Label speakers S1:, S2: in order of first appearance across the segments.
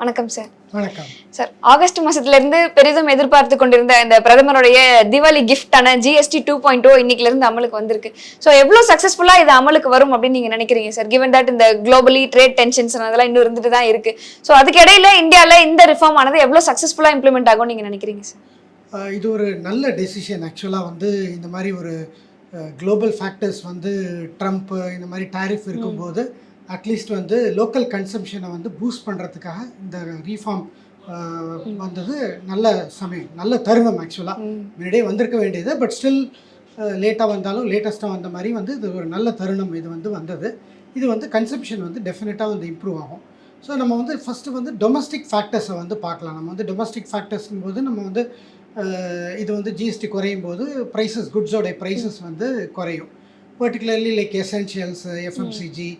S1: வணக்கம் சார்
S2: வணக்கம்.
S1: Sir August மாசத்துல இருந்து பெரிதும் எதிர்பார்த்து கொண்டிருந்த இந்த பிரதமருடைய திவாலி கிஃப்டான ஜிஎஸ்டி டூ பாயிண்ட் ஓ இன்னைக்குல இருந்து அமலுக்கு வந்திருக்கு. ஸோ எவ்வளவு சக்சஸ்ஃபுல்லா இது அமலுக்கு வரும் அப்படின்னு நீங்க நினைக்கிறீங்க சார் கிவன் தட் இந்த குளோபலி ட்ரேட் டென்ஷன்ஸ் அதெல்லாம் இன்னும் இருந்துட்டு தான் இருக்கு. ஸோ அதுக்கு இடையில இந்தியால இந்த ரிஃபார்ம் ஆனது எவ்வளவு சக்சஸ்ஃபுல்லா இம்ப்ளிமெண்ட் ஆகும் நீங்க நினைக்கிறீங்க சார்
S2: இது ஒரு நல்ல டெசிஷன் ஆக்சுவலாக வந்து இந்த மாதிரி ஒரு குளோபல் ஃபேக்டர்ஸ் வந்து ட்ரம்ப் இந்த மாதிரி டாரிஃப் இருக்கும்போது அட்லீஸ்ட் வந்து லோக்கல் கன்சம்ஷனை வந்து பூஸ்ட் பண்ணுறதுக்காக இந்த ரீஃபார்ம் வந்தது நல்ல சமயம் நல்ல தருணம் ஆக்சுவலாக முன்னாடியே வந்திருக்க வேண்டியது பட் ஸ்டில் லேட்டாக வந்தாலும் லேட்டஸ்ட்டாக வந்த மாதிரி வந்து இது ஒரு நல்ல தருணம் இது வந்து வந்தது. இது வந்து கன்சம்ஷன் வந்து டெஃபினட்டாக வந்து இம்ப்ரூவ் ஆகும். ஸோ நம்ம வந்து ஃபஸ்ட்டு வந்து டொமஸ்டிக் ஃபேக்டர்ஸை வந்து பார்க்கலாம். நம்ம வந்து டொமஸ்டிக் ஃபேக்டர்ஸ்ங்கும் போது நம்ம வந்து இது வந்து ஜிஎஸ்டி குறையும் போது ப்ரைஸஸ் குட்ஸோடைய ப்ரைஸஸ் வந்து குறையும். Particularly like essentials FMCG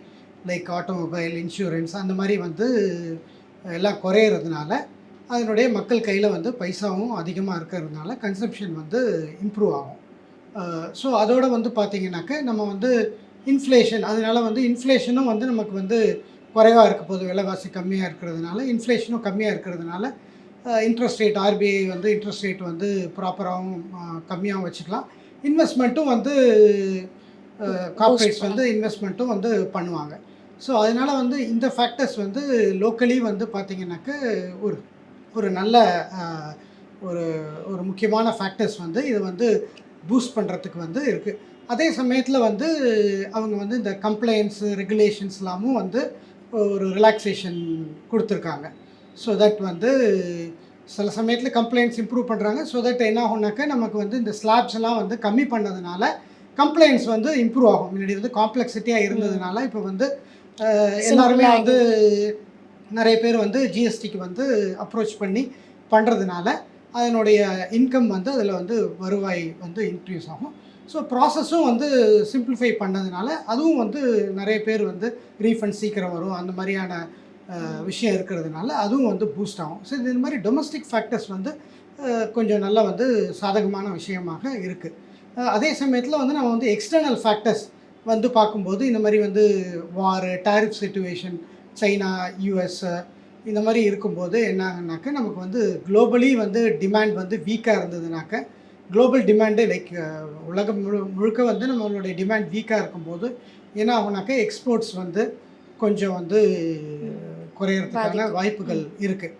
S2: like automobile insurance அந்த மாதிரி வந்து எல்லாம் குறையிறதுனால அதனுடைய மக்கள் கையில் வந்து பைசாவும் அதிகமாக இருக்கிறதுனால கன்சப்ஷன் வந்து இம்ப்ரூவ் ஆகும். ஸோ அதோட வந்து பார்த்தீங்கன்னாக்க நம்ம வந்து இன்ஃப்ளேஷன் அதனால வந்து இன்ஃப்ளேஷனும் வந்து நமக்கு வந்து குறைவாக இருக்க போது விலைவாசி கம்மியாக இருக்கிறதுனால இன்ஃப்ளேஷனும் கம்மியாக இருக்கிறதுனால இன்ட்ரெஸ்ட் ரேட் ஆர்பிஐ வந்து இன்ட்ரெஸ்ட் ரேட் வந்து ப்ராப்பராகவும் கம்மியாகவும் வச்சுக்கலாம். இன்வெஸ்ட்மெண்ட்டும் வந்து கார்ப்பரேட்ஸ் வந்து இன்வெஸ்ட்மெண்ட்டும் வந்து பண்ணுவாங்க. ஸோ அதனால் வந்து இந்த ஃபேக்டர்ஸ் வந்து லோக்கலி வந்து பார்த்திங்கனாக்க ஒரு ஒரு நல்ல ஒரு ஒரு முக்கியமான ஃபேக்டர்ஸ் வந்து இது வந்து பூஸ்ட் பண்ணுறதுக்கு வந்து இருக்குது அதே சமயத்தில் வந்து அவங்க வந்து இந்த கம்ப்ளைண்ட்ஸு ரெகுலேஷன்ஸ் எல்லாமும் வந்து ஒரு ரிலாக்ஸேஷன் கொடுத்துருக்காங்க. ஸோ தட் வந்து சில சமயத்தில் கம்ப்ளைண்ட்ஸ் இம்ப்ரூவ் பண்ணுறாங்க ஸோ தட் என்ன ஆகும்னாக்க நமக்கு வந்து இந்த ஸ்லாப்ஸ் எல்லாம் வந்து கம்மி பண்ணதுனால கம்ப்ளைண்ட்ஸ் வந்து இம்ப்ரூவ் ஆகும். முன்னாடி வந்து காம்ப்ளெக்சிட்டியாக இருந்ததுனால இப்போ வந்து எல்லாருமே வந்து நிறைய பேர் வந்து ஜிஎஸ்டிக்கு வந்து அப்ரோச் பண்ணி பண்ணுறதுனால அதனுடைய இன்கம் வந்து அதில் வந்து வருவாய் வந்து இன்க்ரீஸ் ஆகும். ஸோ ப்ராசஸும் வந்து சிம்பிளிஃபை பண்ணதுனால அதுவும் வந்து நிறைய பேர் வந்து ரீஃபண்ட் சீக்கிரம் வரும். அந்த மாதிரியான விஷயம் இருக்கிறதுனால அதுவும் வந்து பூஸ்ட் ஆகும். ஸோ இந்த மாதிரி டொமஸ்டிக் ஃபேக்டர்ஸ் வந்து கொஞ்சம் நல்லா வந்து சாதகமான விஷயமாக இருக்குது அதே சமயத்தில் வந்து நம்ம வந்து எக்ஸ்டர்னல் ஃபேக்டர்ஸ் வந்து பார்க்கும்போது இந்த மாதிரி வந்து war tariff situation China US இந்த மாதிரி இருக்கும்போது என்ன ஆகுனாக்க நமக்கு வந்து குளோபலி வந்து டிமாண்ட் வந்து வீக்காக இருந்ததுனாக்க குளோபல் டிமாண்டு லைக் உலகம் முழு முழுக்க வந்து நம்மளுடைய டிமாண்ட் வீக்காக இருக்கும்போது என்ன ஆகுனாக்க எக்ஸ்போர்ட்ஸ் வந்து கொஞ்சம் வந்து குறையறதுக்கான. வாய்ப்புகள் இருக்குது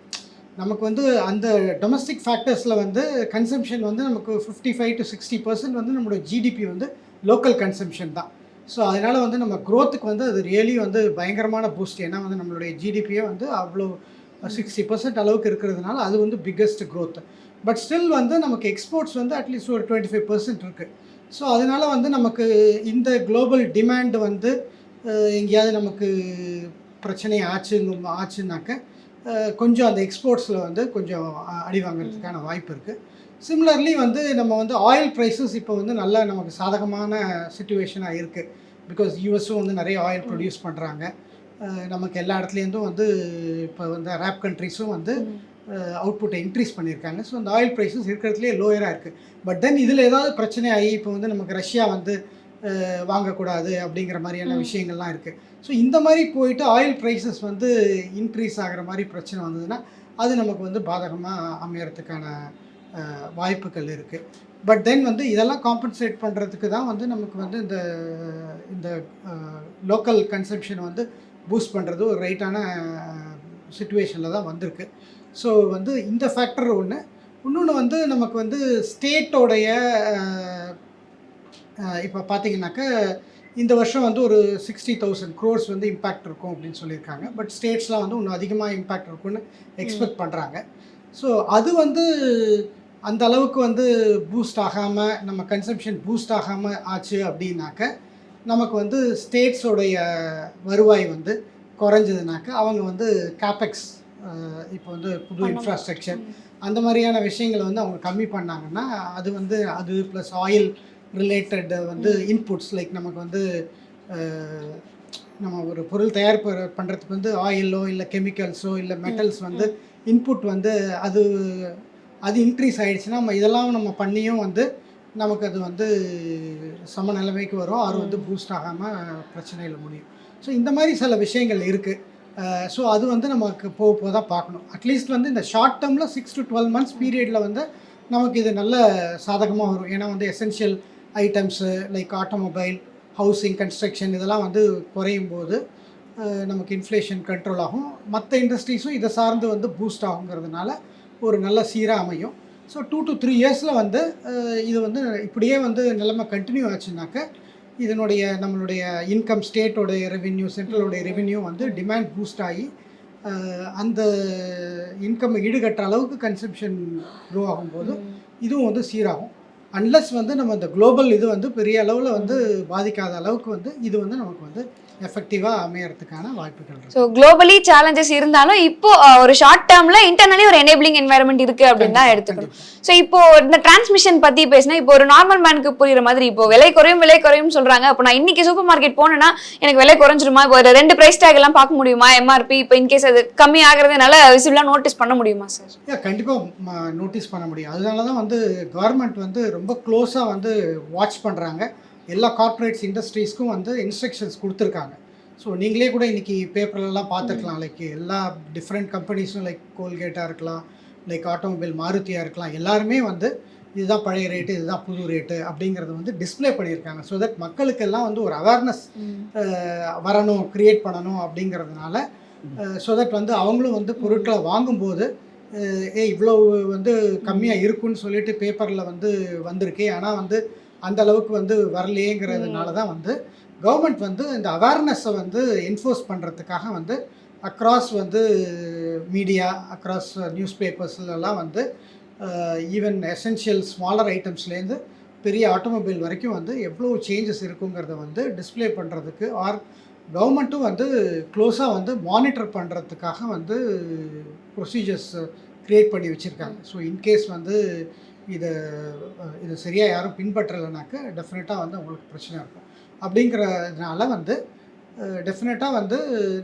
S2: நமக்கு வந்து அந்த டொமஸ்டிக் ஃபேக்டர்ஸில் வந்து கன்சம்ஷன் வந்து நமக்கு fifty five to sixty percent வந்து நம்மளோட ஜிடிபி வந்து லோக்கல் கன்சம்ஷன் தான். ஸோ அதனால் வந்து நம்ம க்ரோத்துக்கு வந்து அது ரியலி வந்து பயங்கரமான பூஸ்ட் ஏன்னா வந்து நம்மளுடைய ஜிடிபியே வந்து அவ்வளோ சிக்ஸ்டி பர்சன்ட் அளவுக்கு இருக்கிறதுனால அது வந்து பிக்கஸ்ட் growth. பட் ஸ்டில் வந்து நமக்கு எக்ஸ்போர்ட்ஸ் வந்து அட்லீஸ்ட் ஒரு டுவெண்ட்டி ஃபைவ் பர்சன்ட் இருக்குது ஸோ அதனால் வந்து நமக்கு இந்த குளோபல் டிமாண்ட் வந்து எங்கேயாவது நமக்கு பிரச்சனை ஆச்சுங்க ஆச்சுனாக்க கொஞ்சம் அந்த எக்ஸ்போர்ட்ஸில் வந்து கொஞ்சம் அடி வாங்குறதுக்கான வாய்ப்பு இருக்குது சிமிலர்லி வந்து நம்ம வந்து ஆயில் ப்ரைஸஸ் இப்போ வந்து நல்ல நமக்கு சாதகமான சுச்சுவேஷனாக இருக்குது பிகாஸ் யூஎஸும் வந்து நிறைய ஆயில் ப்ரொடியூஸ் பண்ணுறாங்க நமக்கு எல்லா இடத்துலேருந்தும் வந்து இப்போ வந்து அரேப் கண்ட்ரிஸும் வந்து அவுட்புட்டை இன்க்ரீஸ் பண்ணியிருக்காங்க. ஸோ அந்த ஆயில் ப்ரைஸஸ் இருக்கிறதுலே லோயராக இருக்குது பட் தென் இதில் ஏதாவது பிரச்சனை ஆகி இப்போ வந்து நமக்கு ரஷ்யா வந்து வாங்கக்கூடாது அப்படிங்கிற மாதிரியான. விஷயங்கள்லாம் இருக்குது ஸோ இந்த மாதிரி போயிட்டு ஆயில் ப்ரைஸஸ் வந்து இன்க்ரீஸ் ஆகிற மாதிரி பிரச்சனை வந்ததுன்னா அது நமக்கு வந்து பாதகமாக அமையறதுக்கான வாய்ப்புகள் இருக்குது பட் தென் வந்து இதெல்லாம் காம்பன்சேட் பண்ணுறதுக்கு தான் வந்து நமக்கு வந்து இந்த இந்த லோக்கல் கன்சம்ஷனை வந்து பூஸ்ட் பண்ணுறது ஒரு ரைட்டான சுச்சுவேஷனில் தான் வந்திருக்கு. ஸோ வந்து இந்த ஃபேக்டர் ஒன்று இன்னொன்று வந்து நமக்கு வந்து ஸ்டேட்டோடைய இப்போ பார்த்தீங்கன்னாக்க இந்த வருஷம் வந்து ஒரு சிக்ஸ்டி தௌசண்ட் க்ரோர்ஸ் வந்து இம்பேக்ட் இருக்கும் அப்படின்னு சொல்லியிருக்காங்க. பட் ஸ்டேட்ஸ்லாம் வந்து இன்னும் அதிகமாக இம்பேக்ட் இருக்கும்னு எக்ஸ்பெக்ட் பண்ணுறாங்க ஸோ அது வந்து அந்த அளவுக்கு வந்து பூஸ்ட் ஆகாமல் நம்ம கன்சம்ஷன் பூஸ்ட் ஆகாமல் ஆச்சு அப்படின்னாக்க நமக்கு வந்து ஸ்டேட்ஸோடைய வருவாய் வந்து குறைஞ்சதுனாக்க அவங்க வந்து கேபெக்ஸ் இப்போ வந்து புது இன்ஃப்ராஸ்ட்ரக்சர் அந்த மாதிரியான விஷயங்களை வந்து அவங்க கம்மி பண்ணாங்கன்னா அது வந்து அது ப்ளஸ் ஆயில் ரிலேட்டட் வந்து இன்புட்ஸ் லைக் நமக்கு வந்து நம்ம ஒரு பொருள் தயார் ப- பண்றதுக்கு வந்து ஆயிலோ இல்லை கெமிக்கல்ஸோ இல்லை மெட்டல்ஸ் வந்து இன்புட் வந்து அது அது இன்க்ரீஸ் ஆயிடுச்சுன்னா நம்ம இதெல்லாம் நம்ம பண்ணியும் வந்து நமக்கு அது வந்து சம நிலைமைக்கு வரும். அது வந்து பூஸ்ட் ஆகாமல் பிரச்சனையில் முடியும். ஸோ இந்த மாதிரி சில விஷயங்கள் இருக்குது ஸோ அது வந்து நமக்கு போக போக தான் பார்க்கணும் அட்லீஸ்ட் வந்து இந்த ஷார்ட் டேர்மில் சிக்ஸ் டு டுவெல் மந்த்ஸ் பீரியடில் வந்து நமக்கு இது நல்ல சாதகமாக வரும். ஏன்னா வந்து essential items like automobile housing construction இதெல்லாம் வந்து குறையும் போது நமக்கு இன்ஃப்ளேஷன் கண்ட்ரோல் ஆகும். மற்ற இண்டஸ்ட்ரீஸும் இதை சார்ந்து வந்து பூஸ்ட் ஆகுங்கிறதுனால ஒரு நல்ல சீராக அமையும். ஸோ டூ டு த்ரீ இயர்ஸில் வந்து இது வந்து இப்படியே வந்து நிலைமை கண்டினியூ ஆச்சுனாக்க இதனுடைய நம்மளுடைய இன்கம் ஸ்டேட்டோடைய ரெவென்யூ சென்ட்ரலோடைய ரெவென்யூ வந்து டிமாண்ட் பூஸ்ட் ஆகி அந்த இன்கம் ஈடுகட்டுற அளவுக்கு கன்சம்ஷன் க்ரோ ஆகும்போது இதுவும் வந்து சீராகும். அன்லஸ் வந்து நம்ம இந்த குளோபல் இது வந்து பெரிய அளவில் வந்து பாதிக்காத அளவுக்கு வந்து இது வந்து நமக்கு வந்து எஃபெக்டிவாக அமையறதுக்கான வாய்ப்புகள்
S1: ஸோ குளோபலி சேலஞ்சஸ் இருந்தாலும் இப்போ ஒரு ஷார்ட் டேர்ம்ல இன்டர்னலி ஒரு எனேபிளிங் என்வாயர்மெண்ட் இருக்கு அப்படின்னு தான் எடுத்துக்கணும். ஸோ இப்போ இந்த டிரான்ஸ்மிஷன் பத்தி பேசினா இப்போ ஒரு நார்மல் மேனுக்கு புரியுற மாதிரி இப்போ விலை குறையும் விலை குறையும் சொல்றாங்க. அப்போ நான் இன்னைக்கு சூப்பர் மார்க்கெட் போனேன்னா எனக்கு விலை குறைஞ்சிருமா? இப்போ ஒரு ரெண்டு பிரைஸ் டேக் எல்லாம் பார்க்க முடியுமா? எம்ஆர்பி இப்போ இன்கேஸ் அது கம்மி ஆகுறதுனால விசிபிளா நோட்டீஸ் பண்ண முடியுமா சார்
S2: கண்டிப்பாக நோட்டீஸ் பண்ண முடியும். அதனால தான் வந்து கவர்மெண்ட் வந்து ரொம்ப க்ளோஸாக வந்து வாட்ச் பண்ணுறாங்க எல்லா கார்ப்பரேட்ஸ் இண்டஸ்ட்ரீஸ்க்கும் வந்து இன்ஸ்ட்ரக்ஷன்ஸ் கொடுத்துருக்காங்க. ஸோ நீங்களே கூட இன்னைக்கு பேப்பர்லலாம் பார்த்துருக்கலாம். லைக் எல்லா டிஃப்ரெண்ட் கம்பெனிஸும் லைக் கோல்கேட்டாக இருக்கலாம் லைக் ஆட்டோமொபைல் மாருதியாக இருக்கலாம். எல்லாருமே வந்து இதுதான் பழைய ரேட்டு இதுதான் புது ரேட்டு அப்படிங்கிறத வந்து டிஸ்ப்ளே பண்ணியிருக்காங்க. ஸோ தட் மக்களுக்கெல்லாம் வந்து ஒரு அவேர்னஸ் வரணும் க்ரியேட் பண்ணணும் அப்படிங்கிறதுனால ஸோ தட் வந்து அவங்களும் வந்து பொருட்களை வாங்கும்போது ஏ இவ்வளோ வந்து கம்மியாக இருக்குன்னு சொல்லிட்டு பேப்பரில் வந்து வந்திருக்கே. ஆனால் வந்து அந்த அளவுக்கு வந்து வரலையேங்கிறதுனால தான் வந்து கவர்மெண்ட் வந்து இந்த அவேர்னஸை வந்து என்ஃபோர்ஸ் பண்ணுறதுக்காக வந்து அக்ராஸ் வந்து மீடியா அக்ராஸ் நியூஸ் பேப்பர்ஸ்லாம் வந்து ஈவன் எசென்ஷியல் ஸ்மாலர் ஐட்டம்ஸ்லேருந்து பெரிய ஆட்டோமொபைல் வரைக்கும் வந்து எவ்வளோ சேஞ்சஸ் இருக்குங்கிறத வந்து டிஸ்ப்ளே பண்ணுறதுக்கு ஆர் கவர்மெண்ட்டும் வந்து க்ளோஸாக வந்து மானிட்டர் பண்ணுறதுக்காக வந்து ப்ரொசீஜர்ஸ் க்ரியேட் uh, பண்ணி வச்சுருக்காங்க. ஸோ இன்கேஸ் வந்து இதை இதை சரியாக யாரும் பின்பற்றலைனாக்க டெஃபினட்டாக வந்து அவங்களுக்கு பிரச்சனை இருக்கும். அப்படிங்கிறதுனால வந்து டெஃபினட்டாக வந்து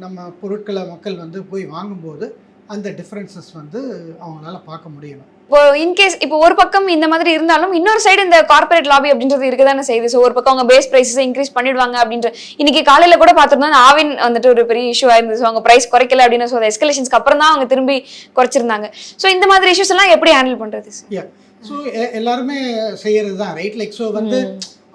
S2: நம்ம பொருட்களை மக்கள் வந்து போய் வாங்கும்போது அந்த டிஃப்ரென்சஸ் வந்து அவங்களால பார்க்க முடியணும்
S1: இப்போ இன்கேஸ் இப்போ ஒரு பக்கம் இந்த மாதிரி இருந்தாலும் இன்னொரு சைடு இந்த கார்ப்பரேட் லாபி அப்படின்றது இருக்குதானே செய்யுது. ஸோ ஒரு பக்கம் அவங்க பேஸ் பிரைஸஸ் இன்க்ரீஸ் பண்ணிடுவாங்க அப்படின்ற இன்னைக்கு காலையில கூட பார்த்துருந்தோம் ஆவின் வந்துட்டு ஒரு பெரிய இஷ்யூ ஆயிருந்தது. ஸோ அவங்க பிரைஸ் குறைக்கல அப்படின்னு ஸோ எஸ்கலேஷன்ஸ்க்கு அப்புறம் தான் அவங்க திரும்பி குறைச்சிருந்தாங்க. ஸோ இந்த மாதிரி இஷ்யூஸ் எல்லாம் எப்படி ஹேண்டில்
S2: யா ஸோ எல்லாருமே செய்கிறது தான் ரைட் லைக் ஸோ வந்து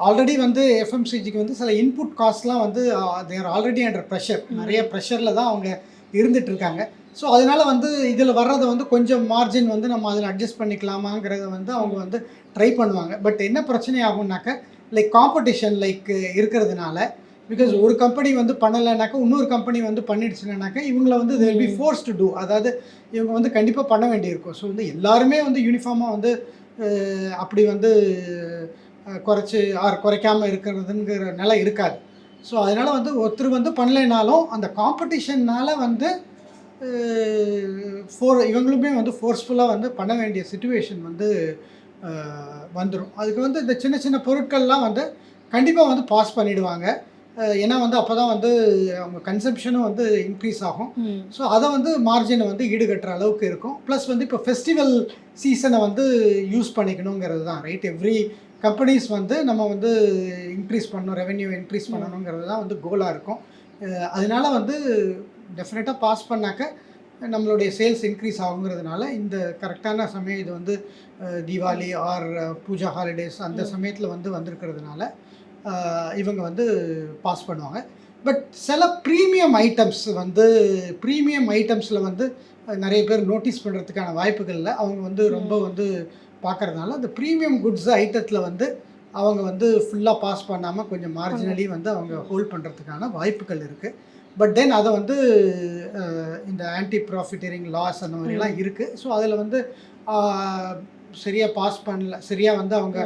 S2: ஆல்ரெடி வந்து எஃப்எம்சிஜிக்கு வந்து சில இன்புட் காஸ்ட்லாம் வந்து தேர் ஆல்ரெடி அண்டர் ப்ரெஷர் நிறைய ப்ரெஷரில் தான் அவங்க இருந்துட்டு இருக்காங்க. ஸோ அதனால வந்து இதில் வர்றதை வந்து கொஞ்சம் மார்ஜின் வந்து நம்ம அதில் அட்ஜஸ்ட் பண்ணிக்கலாமாங்கிறத வந்து அவங்க வந்து ட்ரை பண்ணுவாங்க. பட் என்ன பிரச்சனை ஆகும்னாக்க லைக் காம்படிஷன் லைக் இருக்கிறதுனால பிகாஸ் ஒரு கம்பெனி வந்து பண்ணலைனாக்கா இன்னொரு கம்பெனி வந்து பண்ணிடுச்சுனாக்கா இவங்கள வந்து will be forced to do. அதாவது இவங்க வந்து கண்டிப்பாக பண்ண வேண்டியிருக்கும். ஸோ வந்து எல்லாருமே வந்து யூனிஃபார்மாக வந்து அப்படி வந்து குறைச்சி ஆர் குறைக்காமல் இருக்கிறதுங்கிற நிலை இருக்காது. ஸோ அதனால் வந்து ஒருத்தர் வந்து பண்ணலைனாலும் அந்த காம்படிஷன்னால வந்து ஃபோர் இவங்களுமே வந்து ஃபோர்ஸ்ஃபுல்லாக வந்து பண்ண வேண்டிய சுச்சுவேஷன் வந்து வந்துடும் அதுக்கு வந்து இந்த சின்ன சின்ன பொருட்கள்லாம் வந்து கண்டிப்பாக வந்து பாஸ் பண்ணிடுவாங்க. அஹ் ஏன்னா வந்து அப்போ தான் வந்து அவங்க கன்சம்ஷனும் வந்து இன்க்ரீஸ் ஆகும். ஸோ அதை வந்து மார்ஜினை வந்து ஈடுகட்டுற அளவுக்கு இருக்கும். ப்ளஸ் வந்து இப்போ ஃபெஸ்டிவல் சீசனை வந்து யூஸ் பண்ணிக்கணுங்கிறது தான் ரைட் எவ்ரி கம்பெனிஸ் வந்து நம்ம வந்து இன்க்ரீஸ் பண்ணணும் ரெவென்யூ இன்க்ரீஸ் பண்ணணுங்கிறது தான் வந்து கோலாக இருக்கும். அதனால வந்து டெஃபினட்டாக பாஸ் பண்ணாக்க நம்மளுடைய சேல்ஸ் இன்க்ரீஸ் ஆகுங்கிறதுனால இந்த கரெக்டான சமயம் இது வந்து தீபாவளி ஆர் பூஜா ஹாலிடேஸ் அந்த சமயத்தில் வந்து வந்திருக்கிறதுனால இவங்க வந்து பாஸ் பண்ணுவாங்க. பட் சில ப்ரீமியம் ஐட்டம்ஸ் வந்து ப்ரீமியம் ஐட்டம்ஸில் வந்து நிறைய பேர் நோட்டீஸ் பண்ணுறதுக்கான வாய்ப்புகளில் அவங்க வந்து ரொம்ப வந்து பார்க்கறதுனால அந்த ப்ரீமியம் குட்ஸ் ஐட்டத்தில் வந்து அவங்க வந்து ஃபுல்லாக பாஸ் பண்ணாமல் கொஞ்சம் மார்ஜினலி வந்து அவங்க ஹோல்ட் பண்ணுறதுக்கான வாய்ப்புகள் இருக்குது பட் தென் அதை வந்து இந்த ஆன்டி ப்ராஃபிட்டரிங் லாஸ் அந்த மாதிரிலாம் இருக்குது ஸோ அதில் வந்து சரியாக பாஸ் பண்ணல சரியாக வந்து அவங்க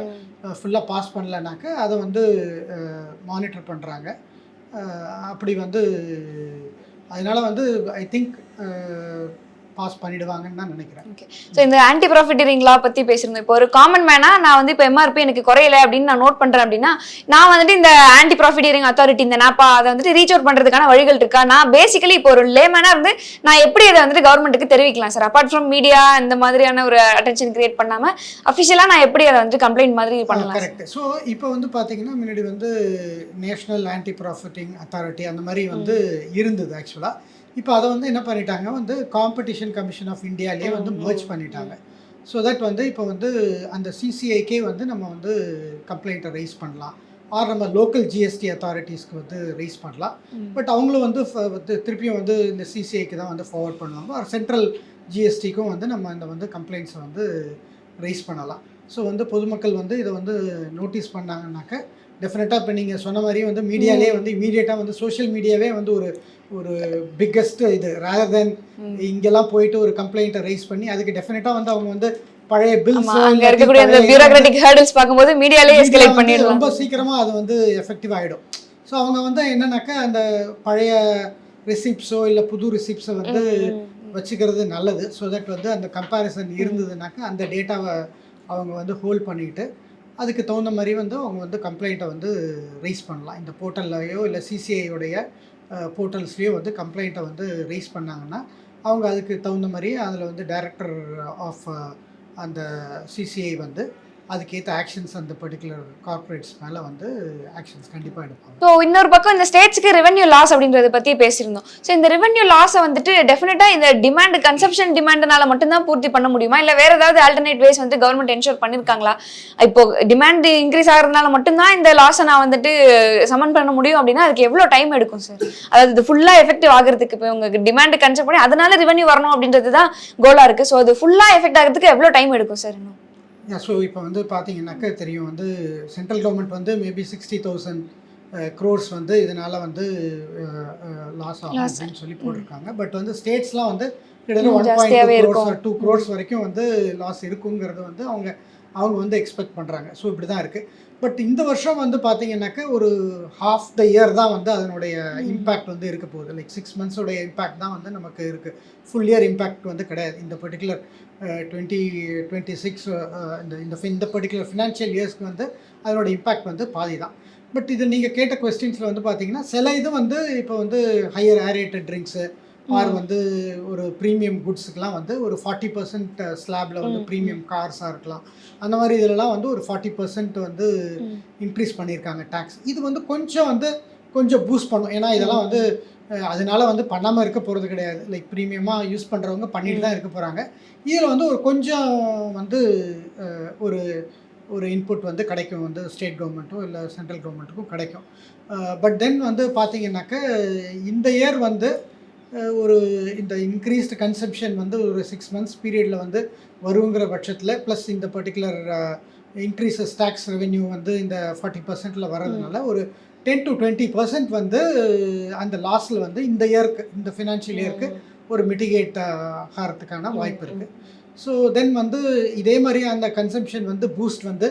S2: ஃபுல்லாக பாஸ் பண்ணலனாக்க அதை வந்து மானிட்டர் பண்ணுறாங்க அப்படி வந்து அதனால வந்து ஐ திங்க் பாஸ் பண்ணிடுவாங்கன்னு தான் நினைக்கிறேன்.
S1: ஸோ இந்த ஆன்டி ப்ராஃபிட்டரிங் லா பத்தி பேசியிருந்தோம் இப்போ ஒரு காமன் மேனா நான் வந்து இப்போ எம்ஆர்பி எனக்கு குறையல அப்படின்னு நான் நோட் பண்றேன் அப்படின்னா நான் வந்துட்டு இந்த ஆன்டி ப்ராஃபிட்டரிங் அத்தாரிட்டி இந்த நாப்பா அதை வந்துட்டு ரீச் அவுட் பண்றதுக்கான வழிகள் இருக்கா? நான் பேசிக்கலி இப்போ ஒரு லேமேனா இருந்து நான் எப்படி அதை வந்துட்டு கவர்மெண்ட்டுக்கு தெரிவிக்கலாம் சார்? அப்பார்ட் ஃப்ரம் மீடியா இந்த மாதிரியான ஒரு அட்டென்ஷன் கிரியேட் பண்ணாம அஃபிஷியலா நான் எப்படி அதை வந்துட்டு கம்ப்ளைண்ட் மாதிரி பண்ணலாம்?
S2: கரெக்ட் ஸோ இப்போ வந்து பார்த்தீங்கன்னா முன்னாடி வந்து நேஷ்னல் ஆன்டி ப்ராஃபிட்டிங் அத்தாரிட்டி அந்த மாதிரி வந்து இருந்தது ஆக்சுவலாக இப்போ அதை வந்து என்ன பண்ணிட்டாங்க? வந்து காம்படிஷன் கமிஷன் ஆஃப் இந்தியாலேயே வந்து merge பண்ணிட்டாங்க. ஸோ தட் வந்து இப்போ வந்து அந்த சிசிஐக்கே வந்து நம்ம வந்து கம்ப்ளைண்ட்டை ரைஸ் பண்ணலாம். ஆர் நம்ம லோக்கல் ஜிஎஸ்டி அத்தாரிட்டிஸ்க்கு வந்து ரைஸ் பண்ணலாம். பட் அவங்களும் வந்து ஃப- வந்து திருப்பியும் வந்து இந்த சிசிஐக்கு தான் வந்து ஃபார்வர்ட் பண்ணுவாங்க. ஆர் சென்ட்ரல் ஜிஎஸ்டிக்கும் வந்து நம்ம இந்த வந்து கம்ப்ளைண்ட்ஸை வந்து ரைஸ் பண்ணலாம். ஸோ வந்து பொதுமக்கள் வந்து இதை வந்து நோட்டீஸ் பண்ணாங்கன்னாக்க டெஃபினட்டாக இப்போ நீங்கள் சொன்ன மாதிரி வந்து மீடியாலே வந்து இமீடியட்டாக வந்து சோஷியல் மீடியாவே வந்து ஒரு ஒரு பிக்கஸ்ட் இது. ரேதர் தென் இங்கெல்லாம் போயிட்டு ஒரு கம்ப்ளைண்ட்டை ரைஸ் பண்ணி அதுக்கு டெஃபினட்டாக வந்து அவங்க வந்து பழைய பில்ஸ்
S1: ஆமா அங்க இருக்கக்கூடிய அந்த பியூரோக்ராட்டிக் ஹேர்டில்ஸ் பார்க்கும்போது மீடியாலே எஸ்கலேட் பண்ணிடலாம்.
S2: ரொம்ப சீக்கிரமா அது வந்து எஃபெக்டிவ் ஆயிடும். ஸோ அவங்க வந்து என்னன்னாக்கா அந்த பழைய ரெசிப்ஸோ இல்லை புது ரெசிப்ஸை வந்து வச்சுக்கிறது நல்லது. ஸோ தட் வந்து அந்த கம்பேரிசன் இருந்ததுனாக்கா அந்த டேட்டாவை அவங்க வந்து ஹோல்ட் பண்ணிக்கிட்டு அதுக்கு தகுந்த மாதிரி வந்து அவங்க வந்து கம்ப்ளைண்ட்டை வந்து ரைஸ் பண்ணலாம். இந்த போர்ட்டல்லையோ இல்லை சிசிஐயோடைய போர்ட்டல்ஸ்லேயோ வந்து கம்ப்ளைண்ட்டை வந்து ரைஸ் பண்ணாங்கன்னா அவங்க அதுக்கு தகுந்த மாதிரி அதில் வந்து டைரக்டர் ஆஃப் அந்த சிசிஐ வந்து அதுக்கேற்ற ஆக்ஷன்ஸ் அந்த பர்டிகுலர் கார்ப்பரேட்ஸ் மேலே வந்து ஆக்ஷன்ஸ் கண்டிப்பாக எடுப்பாங்க.
S1: ஸோ இன்னொரு பக்கம் இந்த ஸ்டேட்ஸ்க்கு ரெவென்யூ லாஸ் அப்படின்றத பற்றி பேசியிருந்தோம். ஸோ இந்த ரெவென்யூ லாஸை வந்துட்டு டெஃபினட்டாக இந்த டிமாண்ட் கன்சப்ஷன் டிமாண்ட்னால மட்டும்தான் பூர்த்தி பண்ண முடியுமா? இல்லை வேறு ஏதாவது ஆல்டர்னேட் வேஸ் வந்து கவர்மெண்ட் என்ஷூர் பண்ணியிருக்காங்களா இப்போ டிமாண்ட் இன்க்ரீஸ் ஆகிறதுனால மட்டும்தான் இந்த லாஸை நான் வந்துட்டு சமன் பண்ண முடியும் அப்படின்னா அதுக்கு எவ்வளோ டைம் எடுக்கும் சார் அதாவது இது ஃபுல்லாக எஃபெக்டிவ் ஆகிறதுக்கு இப்போ உங்களுக்கு டிமாண்ட் கன்செப்ட் பண்ணி அதனால ரெவென்யூ வரணும் அப்படின்றது தான் கோலா இருக்குது ஸோ அது ஃபுல்லாக எஃபெக்ட் ஆகிறதுக்கு எவ்வளோ டைம் எடுக்கும் சார் இன்னும்
S2: ஸோ இப்போ வந்து பார்த்தீங்கன்னாக்கா தெரியும் வந்து சென்ட்ரல் கவர்மெண்ட் வந்து மேபி சிக்ஸ்டி தௌசண்ட் க்ரோர்ஸ் வந்து இதனால் வந்து லாஸ் ஆகும். அப்படின்னு சொல்லி போட்டிருக்காங்க. பட் வந்து ஸ்டேட்ஸ்லாம் வந்து கிட்டத்தட்ட ஒன் பாயிண்ட். டூ க்ரோர்ஸ் வரைக்கும் வந்து லாஸ் இருக்குங்கிறது வந்து அவங்க அவங்க வந்து எக்ஸ்பெக்ட் பண்ணுறாங்க ஸோ இப்படி தான் இருக்குது பட் இந்த வருஷம் வந்து பார்த்தீங்கன்னாக்கா ஒரு ஹாஃப் த இயர் தான் வந்து அதனுடைய இம்பேக்ட் வந்து இருக்க போகுது. லைக் சிக்ஸ் மந்த்ஸோடைய இம்பேக்ட் தான் வந்து நமக்கு இருக்குது ஃபுல் இயர் இம்பேக்ட் வந்து கிடையாது. இந்த பர்டிகுலர் டுவெண்ட்டி டுவெண்ட்டி சிக்ஸ் இந்த இந்த இந்த பர்டிகுலர் ஃபினான்ஷியல் இயர்ஸ்க்கு வந்து அதனோட இம்பேக்ட் வந்து பாதி தான் பட் இது நீங்கள் கேட்ட கொஸ்டின்ஸில் வந்து பார்த்தீங்கன்னா சில இது வந்து இப்போ வந்து ஹையர் ஏரேட்டட் ட்ரிங்க்ஸு ஆர் வந்து ஒரு ப்ரீமியம் குட்ஸுக்கெலாம் வந்து ஒரு ஃபார்ட்டி பர்சன்ட் ஸ்லாபில் வந்து ப்ரீமியம் கார்ஸாக இருக்கலாம். அந்த மாதிரி இதிலலாம் வந்து ஒரு ஃபார்ட்டி பர்சன்ட் வந்து இன்க்ரீஸ் பண்ணியிருக்காங்க டேக்ஸ் இது வந்து கொஞ்சம் வந்து கொஞ்சம் பூஸ்ட் பண்ணும். ஏன்னா இதெல்லாம் வந்து அதனால வந்து பண்ணாமல் இருக்க போகிறது கிடையாது. லைக் ப்ரீமியமாக யூஸ் பண்ணுறவங்க பண்ணிட்டு தான் இருக்க போகிறாங்க இதில் வந்து ஒரு கொஞ்சம் வந்து ஒரு ஒரு இன்புட் வந்து கிடைக்கும். வந்து ஸ்டேட் கவர்மெண்ட்டும் இல்லை சென்ட்ரல் கவர்மெண்ட்டுக்கும் கிடைக்கும். பட் தென் வந்து பார்த்தீங்கன்னாக்க இந்த இயர் வந்து ஒரு இந்த இன்க்ரீஸ்டு கன்சம்ஷன் வந்து ஒரு சிக்ஸ் மந்த்ஸ் பீரியடில் வந்து வருங்கிற பட்சத்தில் ப்ளஸ் இந்த பர்டிகுலர் இன்க்ரீஸஸ் டேக்ஸ் ரெவென்யூ வந்து இந்த ஃபார்ட்டி பர்சன்ட்டில் வர்றதுனால ஒரு டென் டு டுவெண்ட்டி பர்சன்ட் வந்து அந்த லாஸில் வந்து இந்த இயருக்கு இந்த ஃபினான்ஷியல் இயருக்கு ஒரு மிட்டிகேட் ஆகிறதுக்கான வாய்ப்பு இருக்குது ஸோ தென் வந்து இதே மாதிரி அந்த கன்சம்ஷன் வந்து பூஸ்ட் வந்து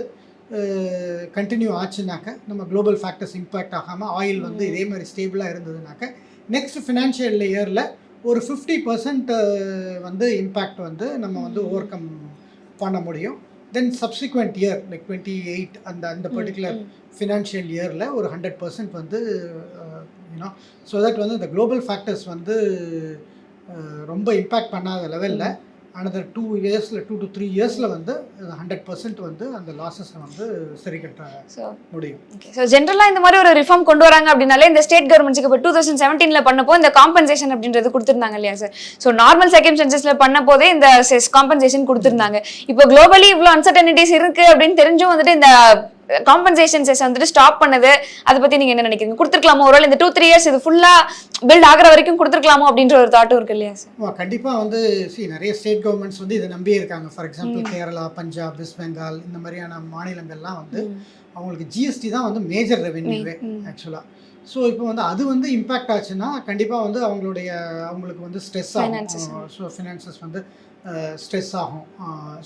S2: கண்டினியூ ஆச்சுனாக்க நம்ம குளோபல் ஃபேக்டர்ஸ் இம்பேக்ட் ஆகாமல் ஆயில் வந்து இதே மாதிரி ஸ்டேபிளாக இருந்ததுனாக்க நெக்ஸ்ட் ஃபினான்ஷியல் இயரில் ஒரு ஃபிஃப்டி பர்சன்ட் வந்து இம்பேக்ட் வந்து நம்ம வந்து ஓவர் கம் பண்ண முடியும். Then subsequent year like twenty eight அந்த அந்த பர்டிகுலர் ஃபினான்ஷியல் இயரில் ஒரு ஹண்ட்ரட் பர்சன்ட் வந்து யூனோ ஸோ தட் வந்து இந்த குளோபல் ஃபேக்டர்ஸ் வந்து அஹ், ரொம்ப இம்பேக்ட் பண்ணாத லெவலில் அனதர் டூ இயர்ஸில் டூ டு த்ரீ இயர்ஸில் வந்து ஹண்ட்ரட் பர்சன்ட் வந்து அந்த லாஸஸை வந்து சரி கட்ட முடியும்.
S1: ஸோ ஜென்ரலாக இந்த மாதிரி ஒரு ரிஃபார்ம் கொண்டு வராங்க அப்படின்னாலே இந்த ஸ்டேட் கவர்மெண்ட்ஸ்க்கு இப்போ டூ தௌசண்ட் செவன்டீனில் பண்ணப்போ இந்த காம்பன்சேஷன் அப்படின்றது கொடுத்துருந்தாங்க இல்லையா சார் ஸோ நார்மல் சர்க்கம்ஸ்டன்சஸில் பண்ண போதே இந்த காம்பன்சேஷன் கொடுத்துருந்தாங்க. இப்போ குளோபலி இவ்வளோ அன்சர்டனிட்டிஸ் இருக்கு அப்படின்னு தெரிஞ்சும் வந்துட்டு இந்த காம்பன்சேஷன் செஸ் வந்துட்டு ஸ்டாப் பண்ணது. அதை பத்தி நீங்க என்ன நினைக்கிறீங்க? கொடுத்துருக்கலாமோ? ஒருவேளை இந்த டூ த்ரீ இயர்ஸ் இது ஃபுல்லா பில்ட் ஆகுற வரைக்கும் கொடுத்துருக்கலாமோ அப்படின்ற ஒரு தாட்டும் இருக்கு இல்லையா சார்
S2: கண்டிப்பாக வந்து சி நிறைய ஸ்டேட் கவர்மெண்ட்ஸ் வந்து இதை நம்பியே இருக்காங்க. ஃபார் எக்ஸாம்பிள் கேரளா பஞ்சாப் வெஸ்ட் பெங்கால் இந்த மாதிரியான மாநிலங்கள்லாம் வந்து அவங்களுக்கு ஜிஎஸ்டி தான் வந்து மேஜர் ரெவென்யூவே ஆக்சுவலாக ஸோ இப்போ வந்து அது வந்து இம்பேக்ட் ஆச்சுன்னா கண்டிப்பாக வந்து அவங்களுடைய அவங்களுக்கு வந்து ஸ்ட்ரெஸ். ஆகும். ஸோ ஃபினான்சஸ் வந்து ஸ்ட்ரெஸ் ஆகும்.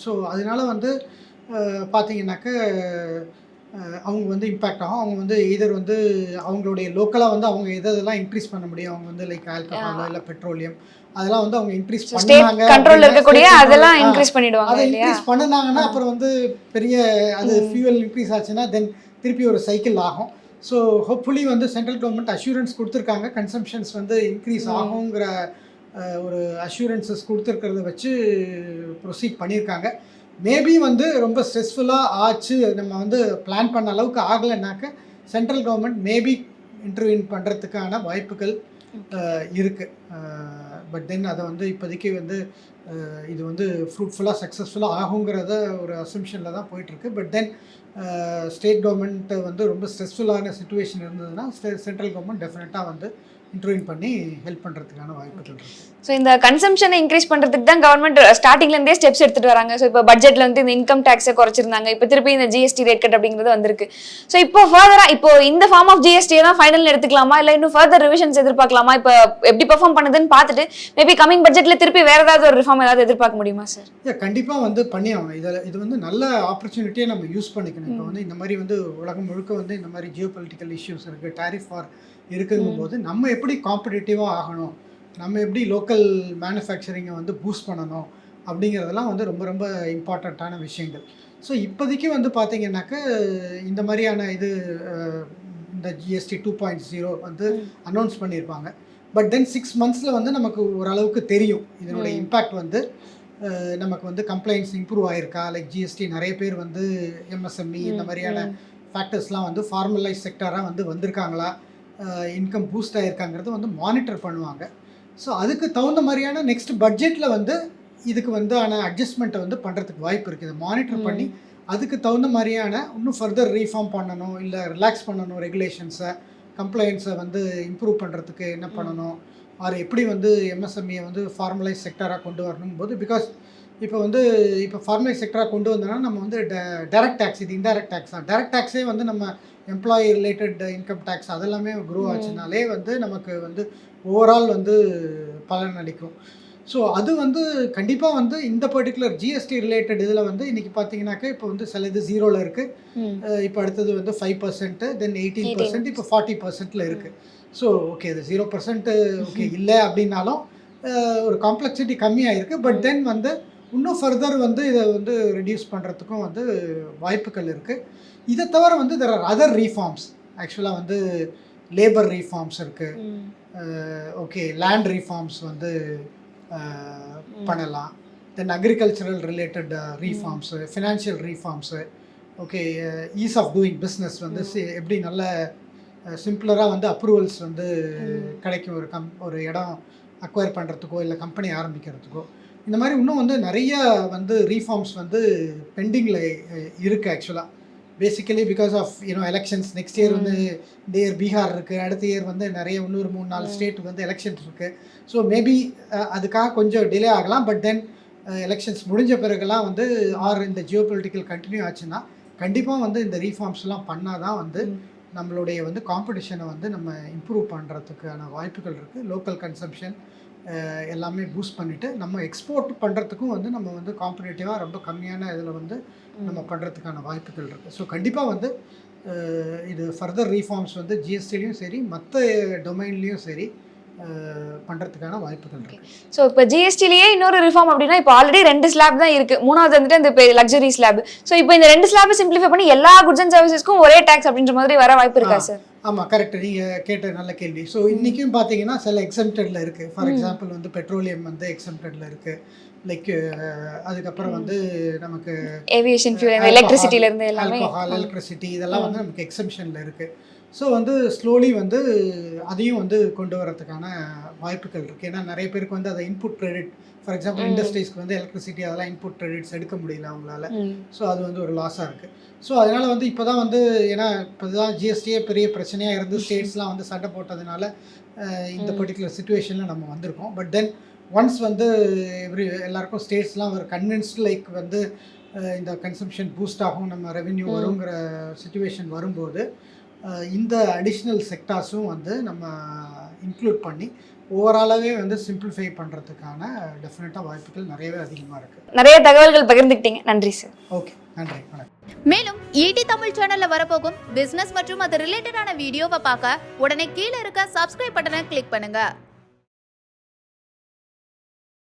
S2: ஸோ அதனால வந்து பார்த்தீங்கன்னாக்க அவங்க வந்து இம்பேக்ட் ஆகும். அவங்க வந்து இதர் வந்து அவங்களுடைய லோக்கலாக வந்து அவங்க எது எதெல்லாம் இன்க்ரீஸ் பண்ண முடியும்? அவங்க வந்து லைக் ஆல்கஹால் இல்லை பெட்ரோலியம் அதெல்லாம் வந்து அவங்க இன்க்ரீஸ் பண்ணாங்க அப்படின்னா
S1: இருக்கக்கூடிய அதெல்லாம். இன்க்ரீஸ் பண்ணிடுவாங்க
S2: அதை இன்க்ரீஸ் பண்ணுனாங்கன்னா அப்புறம் வந்து பெரிய அது ஃபியூவல் இன்க்ரீஸ் ஆச்சுன்னா தென் திருப்பி ஒரு சைக்கிள் ஆகும். ஸோ ஹோப்ஃபுல்லி வந்து சென்ட்ரல் கவர்மெண்ட் அஷூரன்ஸ் கொடுத்துருக்காங்க. கன்சம்ஷன்ஸ் வந்து இன்க்ரீஸ் ஆகுங்கிற ஒரு அஷூரன்சஸ் கொடுத்துருக்கிறத வச்சு ப்ரொசீட் பண்ணியிருக்காங்க. மேபி வந்து ரொம்ப ஸ்ட்ரெஸ்ஃபுல்லாக ஆச்சு. நம்ம வந்து பிளான் பண்ண அளவுக்கு ஆகலைனாக்க சென்ட்ரல் கவர்மெண்ட் மேபி இன்டர்வியூன் பண்ணுறதுக்கான வாய்ப்புகள் இருக்குது பட் தென் அதை வந்து இப்போதைக்கு வந்து இது வந்து ஃப்ரூட்ஃபுல்லாக சக்ஸஸ்ஃபுல்லாக ஆகுங்கிறத ஒரு அசம்ஷனில் தான் போயிட்டுருக்கு. பட் தென் ஸ்டேட் கவர்மெண்ட் வந்து ரொம்ப ஸ்ட்ரெஸ்ஃபுல்லான சுச்சுவேஷன் இருந்ததுன்னா சென்ட்ரல் கவர்மெண்ட் டெஃபினட்டாக வந்து இன்டர்வியூன் பண்ணி ஹெல்ப் பண்ணுறதுக்கான வாய்ப்புகள் இருக்குது
S1: ஸோ இந்த கன்சம்ஷனை இன்க்ரீஸ் பண்றதுக்கு தான் கவர்மெண்ட் ஸ்டார்டிங்ல இருந்தே ஸ்டெப்ஸ் எடுத்துட்டு வராங்க. ஸோ இப்போ பட்ஜெட்ல வந்து இந்த இன்கம் டேக்ஸை குறைச்சிருந்தாங்க. இப்போ திருப்பி இந்த ஜிஎஸ்டி ரேட் கட் அப்படிங்கிறது வந்திருக்கு. ஸோ இப்போ ஃபர்தரா இப்போ இந்த ஃபார்ம் ஆஃப் ஜிஎஸ்டி தான் ஃபைனல் எடுத்துக்கலாமா? இல்லை இன்னும் ஃபர்தர் ரிவிஷன்ஸ் எதிர்பார்க்கலாமா? இப்போ எப்படி பெர்ஃபார்ம் பண்ணுதுன்னு பார்த்துட்டு மேபி கமிங் பட்ஜெட்ல திருப்பி வேற ஏதாவது ஒரு ரிஃபார்ம் ஏதாவது எதிர்பார்க்க முடியுமா சார்
S2: ஏ கண்டிப்பாக வந்து பண்ணி ஆகணும். இதில் இது வந்து நல்ல ஆப்பர்ச்சுனிட்டியை நம்ம யூஸ் பண்ணிக்கணும். இப்போ வந்து இந்த மாதிரி வந்து உலகம் முழுக்க வந்து இந்த மாதிரி ஜியோ பொலிட்டிக்கல் இஷ்யூஸ் இருக்குது டேரிஃப் வார் இருக்குங்கும் போது நம்ம எப்படி காம்படிட்டிவாக ஆகணும்? நம்ம எப்படி லோக்கல் மேனுஃபேக்சரிங்கை வந்து பூஸ்ட் பண்ணணும்? அப்படிங்கிறதெல்லாம் வந்து ரொம்ப ரொம்ப இம்பார்ட்டண்ட்டான விஷயங்கள். ஸோ இப்போதைக்கு வந்து பார்த்தீங்கன்னாக்க இந்த மாதிரியான இது இந்த ஜிஎஸ்டி டூ பாயிண்ட் ஜீரோ வந்து அனௌன்ஸ் பண்ணியிருப்பாங்க. பட் தென் சிக்ஸ் மந்த்ஸில் வந்து நமக்கு ஓரளவுக்கு தெரியும். இதனுடைய. இம்பேக்ட் வந்து நமக்கு வந்து கம்ப்ளைண்ட்ஸ் இம்ப்ரூவ் ஆயிருக்கா? லைக் ஜிஎஸ்டி நிறைய பேர் வந்து எம்எஸ்எம்இ E இந்த மாதிரியான ஃபேக்டர்ஸ்லாம் வந்து ஃபார்மலைஸ் செக்டராக வந்து வந்திருக்காங்களா? இன்கம் பூஸ்ட் ஆயிருக்காங்கிறது வந்து மானிட்டர் பண்ணுவாங்க. ஸோ அதுக்கு தகுந்த மாதிரியான நெக்ஸ்ட் பட்ஜெட்டில் வந்து இதுக்கு வந்து ஆன அட்ஜஸ்ட்மெண்ட்டை வந்து பண்ணுறதுக்கு வாய்ப்பு இருக்குது மானிட்டர் பண்ணி அதுக்கு தகுந்த மாதிரியான இன்னும் ஃபர்தர் ரீஃபார்ம் பண்ணணும் இல்லை ரிலாக்ஸ் பண்ணணும் ரெகுலேஷன்ஸை கம்ப்ளைண்ட்ஸை வந்து இம்ப்ரூவ் பண்ணுறதுக்கு என்ன பண்ணணும் ஆர் எப்படி வந்து எம்எஸ்எம்இயை வந்து ஃபார்மலைஸ் செக்டராக கொண்டு வரணும் போது பிகாஸ் இப்போ வந்து இப்போ ஃபார்மலைஸ் செக்டராக கொண்டு வந்தோம்னா நம்ம வந்து டைரக்ட் டேக்ஸ் இது இன்டைரக்ட் டேக்ஸ் தான். டைரக்ட் டேக்ஸே வந்து நம்ம எம்ப்ளாயி ரிலேட்டட் இன்கம் டேக்ஸ் அதெல்லாமே க்ரோ. ஆச்சுனாலே வந்து நமக்கு வந்து ஓவரால் வந்து பலன் அளிக்கும். ஸோ அது வந்து கண்டிப்பாக வந்து இந்த பர்டிகுலர் ஜிஎஸ்டி ரிலேட்டட் இதில் வந்து இன்றைக்கி பார்த்தீங்கன்னாக்கா இப்போ வந்து சில இது ஜீரோவில் இருக்குது இப்போ அடுத்தது வந்து five percent then eighteen percent இப்போ ஃபார்ட்டி பர்சன்ட்ல இருக்கு. ஸோ ஓகே இது ஜீரோ பர்சன்ட் ஓகே இல்லை அப்படின்னாலும் ஒரு காம்ப்ளெக்சிட்டி கம்மியாக இருக்கு பட் தென் வந்து இன்னும் ஃபர்தர் வந்து இதை வந்து ரெடியூஸ் பண்ணுறதுக்கும் வந்து வாய்ப்புகள் இருக்குது இதை தவிர வந்து தெர் ஆர் அதர் ரீஃபார்ம்ஸ் ஆக்சுவலாக வந்து லேபர் ரீஃபார்ம்ஸ் இருக்குது ஓகே லேண்ட் ரீஃபார்ம்ஸ் வந்து பண்ணலாம். Then agricultural related reforms financial reforms okay ease of doing business வந்து சி- எப்படி நல்ல சிம்பிளராக வந்து அப்ரூவல்ஸ் வந்து கிடைக்கும் ஒரு கம் ஒரு இடம் அக்வயர் பண்ணுறதுக்கோ இல்லை கம்பெனி ஆரம்பிக்கிறதுக்கோ. இந்த மாதிரி இன்னும் வந்து நிறைய வந்து ரீஃபார்ம்ஸ் வந்து பெண்டிங்கில் இருக்குது ஆக்சுவலாக basically because of you know elections next year வந்து இந்த இயர் பீகார் இருக்குது அடுத்த இயர் வந்து நிறைய இன்னொரு மூணு நாலு ஸ்டேட்டுக்கு வந்து எலெக்ஷன்ஸ் இருக்குது ஸோ மேபி அதுக்காக கொஞ்சம் டிலே ஆகலாம். பட் தென் எலெக்ஷன்ஸ் முடிஞ்ச பிறகுலாம் வந்து ஆர் இந்த ஜியோ பொலிட்டிக்கல் கண்டினியூ ஆச்சுன்னா கண்டிப்பாக வந்து இந்த ரீஃபார்ம்ஸ்லாம் பண்ணால் தான் வந்து நம்மளுடைய வந்து காம்படிஷனை வந்து நம்ம இம்ப்ரூவ் பண்ணுறதுக்கான வாய்ப்புகள் இருக்குது லோக்கல் கன்சம்ஷன் எல்லாமே பூஸ்ட் பண்ணிவிட்டு நம்ம எக்ஸ்போர்ட் பண்ணுறதுக்கும் வந்து நம்ம வந்து காம்படேட்டிவாக ரொம்ப கம்மியான இதில் வந்து நம்ம பண்ணுறதுக்கான வாய்ப்புகள் இருக்குது ஸோ கண்டிப்பாக வந்து இது ஃபர்தர் ரீஃபார்ம்ஸ் வந்து ஜிஎஸ்டிலையும் சரி மற்ற டொமைன்லேயும் சரி பண்ணுறதுக்கான வாய்ப்புகள் இருக்குது
S1: ஸோ இப்போ ஜிஎஸ்டிலேயே இன்னொரு ரிஃபார்ம் அப்படின்னா இப்போ ஆல்ரெடி ரெண்டு ஸ்லாப் தான் இருக்கு. மூணாவது வந்துட்டு இந்த லக்ஸரி ஸ்லாப் ஸோ இப்போ இந்த ரெண்டு ஸ்லாப் சிம்பிளிஃபை பண்ணி எல்லா குட்ஸ் அண்ட் சர்வீசஸ்க்கும் ஒரே டேக்ஸ் அப்படின்ற மாதிரி வர வாய்ப்பு இருக்கா. சார்
S2: ஆமாம் கரெக்ட் நீங்கள் கேட்ட நல்ல கேள்வி. ஸோ இன்றைக்கும் பார்த்தீங்கன்னா சில எக்ஸம்டடில் இருக்குது ஃபார் எக்ஸாம்பிள் வந்து பெட்ரோலியம் வந்து எக்ஸம்டடில் இருக்குது லைக் அதுக்கப்புறம் வந்து நமக்கு
S1: ஏவியேஷன் ஃபியூல் எலக்ட்ரிசிட்டில இருந்து எல்லாமே.
S2: ஆல்கஹால் எலக்ட்ரிசிட்டி இதெல்லாம் வந்து நமக்கு எக்ஸம்ஷனில் இருக்குது ஸோ வந்து ஸ்லோலி வந்து அதையும் வந்து கொண்டு வரதுக்கான வாய்ப்புகள் இருக்குது ஏன்னா நிறைய பேருக்கு வந்து அதை இன்புட் கிரெடிட் ஃபார் எக்ஸாம்பிள். இண்டஸ்ட்ரீஸ்க்கு வந்து எலக்ட்ரிசிட்டி அதெல்லாம் இன்புட் கிரெடிட்ஸ் எடுக்க முடியல அவங்களால. ஸோ அது வந்து ஒரு லாஸாக இருக்குது ஸோ அதனால் வந்து இப்போ தான் வந்து ஏன்னா இப்போ தான் ஜிஎஸ்டியே பெரிய பிரச்சனையாக இருந்து ஸ்டேட்ஸ்லாம் வந்து சண்டை போட்டதுனால இந்த. பர்டிகுலர் சுச்சுவேஷனில் நம்ம வந்திருக்கோம் பட் தென் ஒன்ஸ் வந்து எவ்ரி எல்லாருக்கும் ஸ்டேட்ஸ்லாம் ஒரு கன்வின்ஸ்டு லைக் வந்து இந்த கன்சம்ஷன் பூஸ்ட் ஆகும் நம்ம ரெவென்யூ. வருங்கிற சுச்சுவேஷன் வரும்போது இந்த அடிஷ்னல் செக்டார்ஸும் வந்து நம்ம இன்க்ளூட் பண்ணி ஓவராலாகவே வந்து சிம்பிளிஃபை பண்ணுறதுக்கான டெஃபினட்டாக வாய்ப்புகள் நிறையவே அதிகமாக இருக்குது
S1: நிறைய தகவல்கள் பகிர்ந்துக்கிட்டீங்க. நன்றி சார்
S2: ஓகே நன்றி வணக்கம்.
S3: மேலும் ஈடி தமிழ் சேனல்ல வரப்போகும் பிசினஸ் மற்றும் அது ரிலேட்டடான வீடியோவை பார்க்க உடனே கீழே இருக்க சப்ஸ்கிரைப் பட்டனை கிளிக் பண்ணுங்க.